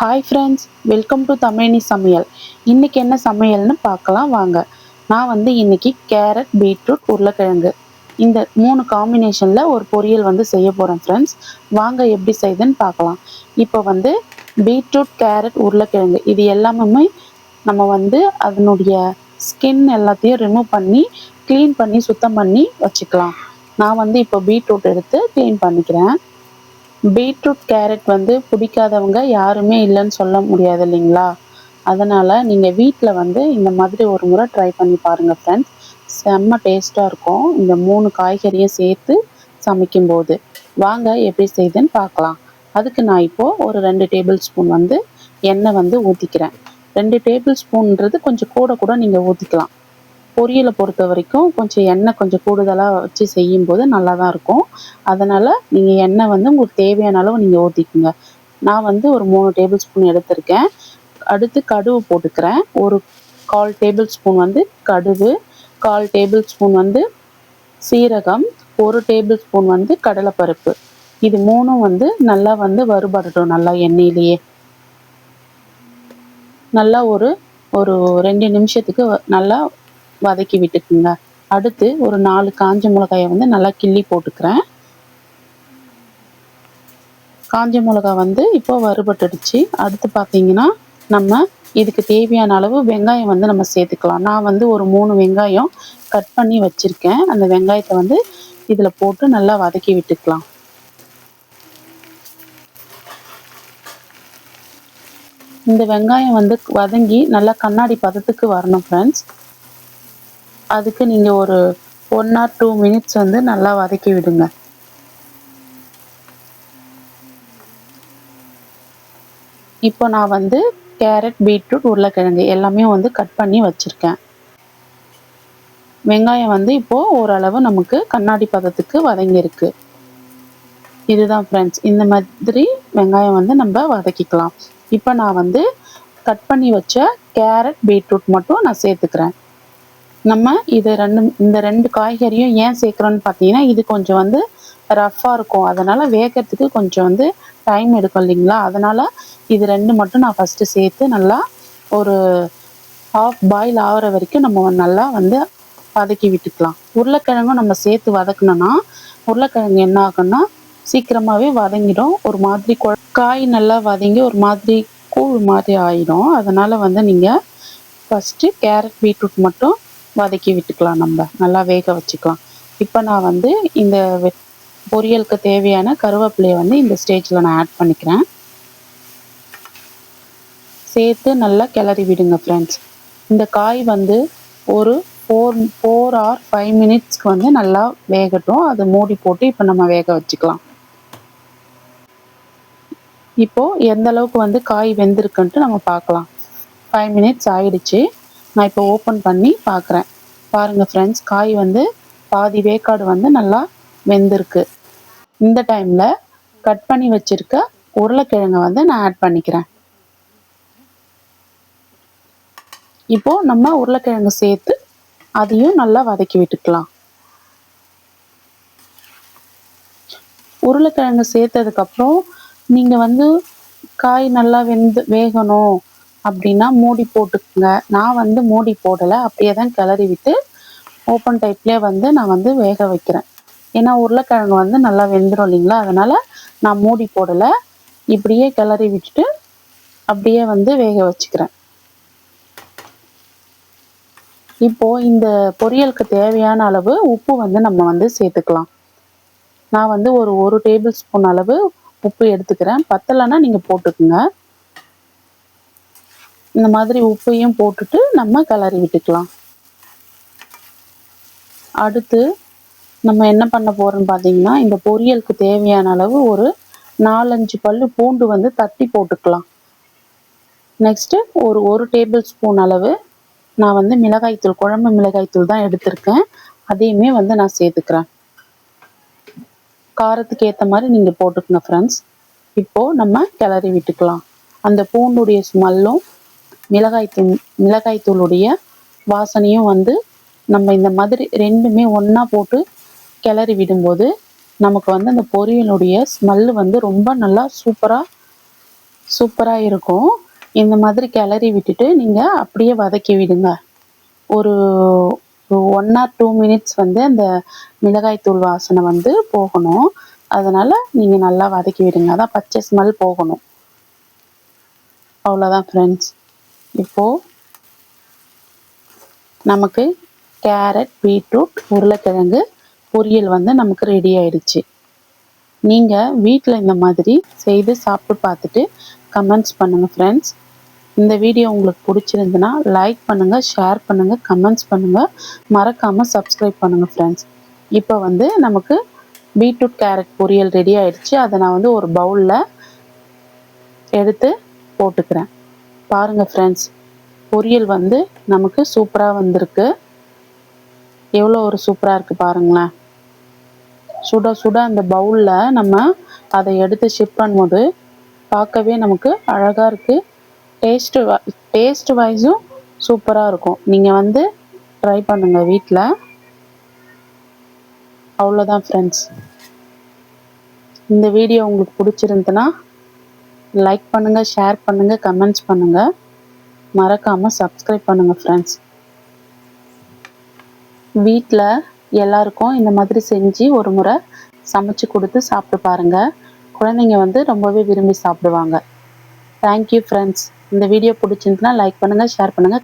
Hi friends welcome to தமிழனி சமையல் இன்றைக்கி என்ன சமையல்னு பார்க்கலாம் வாங்க. நான் வந்து இன்றைக்கி கேரட் பீட்ரூட் உருளைக்கிழங்கு. இந்த மூணு காம்பினேஷனில் ஒரு பொரியல் வந்து செய்ய போகிறேன் ஃப்ரெண்ட்ஸ் வாங்க எப்படி செய்யுதுன்னு பார்க்கலாம். இப்போ வந்து பீட்ரூட் கேரட் உருளைக்கிழங்கு இது எல்லாமே நம்ம வந்து அதனுடைய ஸ்கின் எல்லாத்தையும் ரிமூவ் பண்ணி க்ளீன் பண்ணி சுத்தம் பண்ணி வச்சுக்கலாம். நான் வந்து இப்போ பீட்ரூட் எடுத்து க்ளீன் பண்ணிக்கிறேன். பீட்ரூட் கேரட் வந்து பிடிக்காதவங்க யாருமே இல்லைன்னு சொல்ல முடியாது இல்லைங்களா? அதனால் நீங்கள் வீட்டில் வந்து இந்த மாதிரி ஒரு முறை ட்ரை பண்ணி பாருங்கள் ஃப்ரெண்ட்ஸ் செம்ம டேஸ்ட்டாக இருக்கும். இந்த மூணு காய்கறியும் சேர்த்து சமைக்கும்போது. வாங்க எப்படி செய்யுதுன்னு பார்க்கலாம். அதுக்கு நான் இப்போது ஒரு ரெண்டு டேபிள் ஸ்பூன் வந்து எண்ணெய் வந்து ஊற்றிக்கிறேன் ரெண்டு டேபிள் ஸ்பூன்ன்றது கொஞ்சம் கூட கூட நீங்கள் ஊற்றிக்கலாம் பொரியலை பொறுத்த வரைக்கும் கொஞ்சம் எண்ணெய் கொஞ்சம் கூடுதலாக வச்சு செய்யும்போது நல்லா தான் இருக்கும். அதனால் நீங்கள் எண்ணெய் வந்து உங்களுக்கு தேவையான அளவு நீங்கள் ஊற்றிக்குங்க நான் வந்து ஒரு மூணு டேபிள் ஸ்பூன் எடுத்திருக்கேன். அடுத்து கடுகு போட்டுக்கிறேன். ஒரு கால் டேபிள் ஸ்பூன் வந்து கடுகு கால் டேபிள் ஸ்பூன் வந்து சீரகம் ஒரு டேபிள் ஸ்பூன் வந்து கடலைப்பருப்பு. இது மூணும் வந்து நல்லா வந்து வறுபடட்டும் நல்லா எண்ணெயிலேயே. நல்லா ஒரு ஒரு ரெண்டு நிமிஷத்துக்கு நல்லா வதக்கி விட்டுக்குங்க. அடுத்து ஒரு நாலு காஞ்ச மிளகாயை வந்து நல்லா கிள்ளி போட்டுக்கிறேன். காஞ்ச மிளகா வந்து இப்போ வறுபட்டுடுச்சு. அடுத்து பார்த்தீங்கன்னா நம்ம இதுக்கு தேவையான அளவு வெங்காயம் வந்து நம்ம சேர்த்துக்கலாம். நான் வந்து ஒரு மூணு வெங்காயம் கட் பண்ணி வச்சுருக்கேன். அந்த வெங்காயத்தை வந்து இதில் போட்டு நல்லா வதக்கி விட்டுக்கலாம். இந்த வெங்காயம் வந்து வதங்கி நல்லா கண்ணாடி பதத்துக்கு வரணும் ஃப்ரெண்ட்ஸ் அதுக்கு நீங்கள் ஒரு ஒன் ஆர் டூ மினிட்ஸ் வந்து நல்லா வதக்கி விடுங்க. இப்போ நான் வந்து கேரட் பீட்ரூட் உருளைக்கிழங்கு எல்லாமே வந்து கட் பண்ணி வச்சுருக்கேன். வெங்காயம் வந்து இப்போது ஓரளவு நமக்கு கண்ணாடி பதத்துக்கு வதங்கியிருக்கு. இதுதான் ஃப்ரெண்ட்ஸ் இந்த மாதிரி வெங்காயம் வந்து நம்ம வதக்கிக்கலாம். இப்போ நான் வந்து கட் பண்ணி வச்ச கேரட் பீட்ரூட் மட்டும் நான் சேர்த்துக்கிறேன். நம்ம இது ரெண்டு இந்த ரெண்டு காய்கறியும் ஏன் சேர்க்குறோன்னு பார்த்தீங்கன்னா இது கொஞ்சம் வந்து ரஃப்பாக இருக்கும். அதனால் வேகிறதுக்கு கொஞ்சம் வந்து டைம் எடுக்கும் இல்லைங்களா? அதனால் இது ரெண்டு மட்டும் நான் ஃபஸ்ட்டு சேர்த்து நல்லா ஒரு ஹாஃப் பாயில் ஆகிற வரைக்கும் நம்ம நல்லா வந்து வதக்கி விட்டுக்கலாம். உருளைக்கிழங்கும் நம்ம சேர்த்து வதக்கணும்னா உருளைக்கிழங்கு என்ன ஆகும்னா சீக்கிரமாகவே வதங்கிடும். ஒரு மாதிரி கொ- காய் நல்லா வதங்கி ஒரு மாதிரி கூழ் மாதிரி ஆயிடும். அதனால் வந்து நீங்கள் ஃபஸ்ட்டு கேரட் பீட்ரூட் மட்டும் வதக்கி விட்டுக்கலாம் நம்ம. நல்லா வேக வச்சுக்கலாம். இப்போ நான் வந்து இந்த வெ- பொரியலுக்கு தேவையான கருவேப்பிலையை வந்து இந்த ஸ்டேஜில் நான் ஆட் பண்ணிக்கிறேன். சேர்த்து நல்லா கிளறி விடுங்க ஃப்ரெண்ட்ஸ் இந்த காய் வந்து ஒரு ஃபோர் ஃபோர் ஆர் ஃபைவ் மினிட்ஸ்க்கு வந்து நல்லா வேகட்டும். அதை மூடி போட்டு இப்போ நம்ம வேக வச்சுக்கலாம். இப்போது எந்த அளவுக்கு வந்து காய் வெந்திருக்குன்ட்டு நம்ம பார்க்கலாம். ஃபைவ் மினிட்ஸ் ஆயிடுச்சு. நான் இப்போ ஓப்பன் பண்ணி பார்க்குறேன் பாருங்கள் ஃப்ரெண்ட்ஸ் காய் வந்து பாதி வேக்காடு வந்து நல்லா வெந்திருக்கு. இந்த டைமில் கட் பண்ணி வச்சுருக்க உருளைக்கிழங்கை வந்து நான் ஆட் பண்ணிக்கிறேன். இப்போ நம்ம உருளைக்கிழங்கு சேர்த்து அதையும் நல்லா வதக்கி விட்டுக்கலாம். உருளைக்கிழங்கு சேர்த்ததுக்கப்புறம் நீங்கள் வந்து காய் நல்லா வெந்து வேகணும். அப்படின்னா மூடி போட்டுக்குங்க. நான் வந்து மூடி போடலை. அப்படியே தான் கிளறி விட்டு ஓப்பன் டைப்லேயே வந்து நான் வந்து வேக வைக்கிறேன். ஏன்னா உருளைக்கிழங்கு வந்து நல்லா வெந்துடும் இல்லைங்களா? அதனால் நான் மூடி போடலை. இப்படியே கிளறி விட்டுட்டு அப்படியே வந்து வேக வச்சுக்கிறேன். இப்போது இந்த பொரியலுக்கு தேவையான அளவு உப்பு வந்து நம்ம வந்து சேர்த்துக்கலாம். நான் வந்து ஒரு ஒரு டேபிள் ஸ்பூன் அளவு உப்பு எடுத்துக்கிறேன். பத்தலைன்னா நீங்கள் போட்டுக்குங்க. இந்த மாதிரி உப்பையும் போட்டுட்டு நம்ம கிளறி விட்டுக்கலாம். அடுத்து நம்ம என்ன பண்ண போகிறோம்னு பார்த்தீங்கன்னா இந்த பொரியலுக்கு தேவையான அளவு ஒரு நாலஞ்சு பல் பூண்டு வந்து தட்டி போட்டுக்கலாம். நெக்ஸ்ட்டு ஒரு ஒரு டேபிள் ஸ்பூன் அளவு நான் வந்து மிளகாய்த்தூள் குழம்பு மிளகாய்த்தூள் தான் எடுத்திருக்கேன். அதையுமே வந்து நான் சேர்த்துக்கிறேன். காரத்துக்கு ஏற்ற மாதிரி நீங்கள் போட்டுக்கங்க ஃப்ரெண்ட்ஸ் இப்போது நம்ம கிளறி விட்டுக்கலாம். அந்த பூண்டுடைய ஸ்மெல்லும் மிளகாய்த்தூள் மிளகாய்த்தூளுடைய வாசனையும் வந்து நம்ம இந்த மாதிரி ரெண்டுமே ஒன்றா போட்டு கிளறி விடும்போது நமக்கு வந்து அந்த பொரியலுடைய ஸ்மெல்லு வந்து ரொம்ப நல்லா சூப்பராக சூப்பராக இருக்கும். இந்த மாதிரி கிளறி விட்டுட்டு நீங்கள் அப்படியே வதக்கி விடுங்க. ஒரு ஒன் ஆர் டூ மினிட்ஸ் வந்து அந்த மிளகாய்த்தூள் வாசனை வந்து போகணும். அதனால் நீங்கள் நல்லா வதக்கி விடுங்க. அதான் பச்சை ஸ்மெல் போகணும். அவ்வளோதான் ஃப்ரெண்ட்ஸ் இப்போது நமக்கு கேரட் பீட்ரூட் உருளைக்கிழங்கு பொரியல் வந்து நமக்கு ரெடி ஆயிடுச்சு. நீங்கள் வீட்டில் இந்த மாதிரி செய்து சாப்பிட்டு பார்த்துட்டு கமெண்ட்ஸ் பண்ணுங்கள் ஃப்ரெண்ட்ஸ் இந்த வீடியோ உங்களுக்கு பிடிச்சிருந்துன்னா லைக் பண்ணுங்கள் ஷேர் பண்ணுங்கள் கமெண்ட்ஸ் பண்ணுங்கள் மறக்காமல் சப்ஸ்கிரைப் பண்ணுங்கள் ஃப்ரெண்ட்ஸ் இப்போ வந்து நமக்கு பீட்ரூட் கேரட் பொரியல் ரெடி ஆயிடுச்சு. அதை நான் வந்து ஒரு பவுலில் எடுத்து போட்டுக்கிறேன். பாருங்கள் ஃப்ரெண்ட்ஸ் பொரியல் வந்து நமக்கு சூப்பராக வந்திருக்கு. எவ்வளோ ஒரு சூப்பராக இருக்குது பாருங்களேன். சுட சுட அந்த பவுலில் நம்ம அதை எடுத்து ஷிப் பண்ணும்போது பார்க்கவே நமக்கு அழகாக இருக்குது டேஸ்ட்டு டேஸ்ட் வைஸும் சூப்பராக இருக்கும். நீங்கள் வந்து ட்ரை பண்ணுங்கள் வீட்டில் அவ்வளோதான் ஃப்ரெண்ட்ஸ் இந்த வீடியோ உங்களுக்கு பிடிச்சிருந்துன்னா லைக் பண்ணுங்கள் ஷேர் பண்ணுங்கள் கமெண்ட்ஸ் பண்ணுங்கள் மறக்காமல் சப்ஸ்கிரைப் பண்ணுங்கள் ஃப்ரெண்ட்ஸ் வீட்டில் எல்லாருக்கும் இந்த மாதிரி செஞ்சு ஒரு முறை சமைச்சு கொடுத்து சாப்பிட்டு பாருங்கள் குழந்தைங்க வந்து ரொம்பவே விரும்பி சாப்பிடுவாங்க. தேங்க்யூ ஃப்ரெண்ட்ஸ் இந்த வீடியோ பிடிச்சிருந்துன்னா லைக் பண்ணுங்கள் ஷேர் பண்ணுங்கள்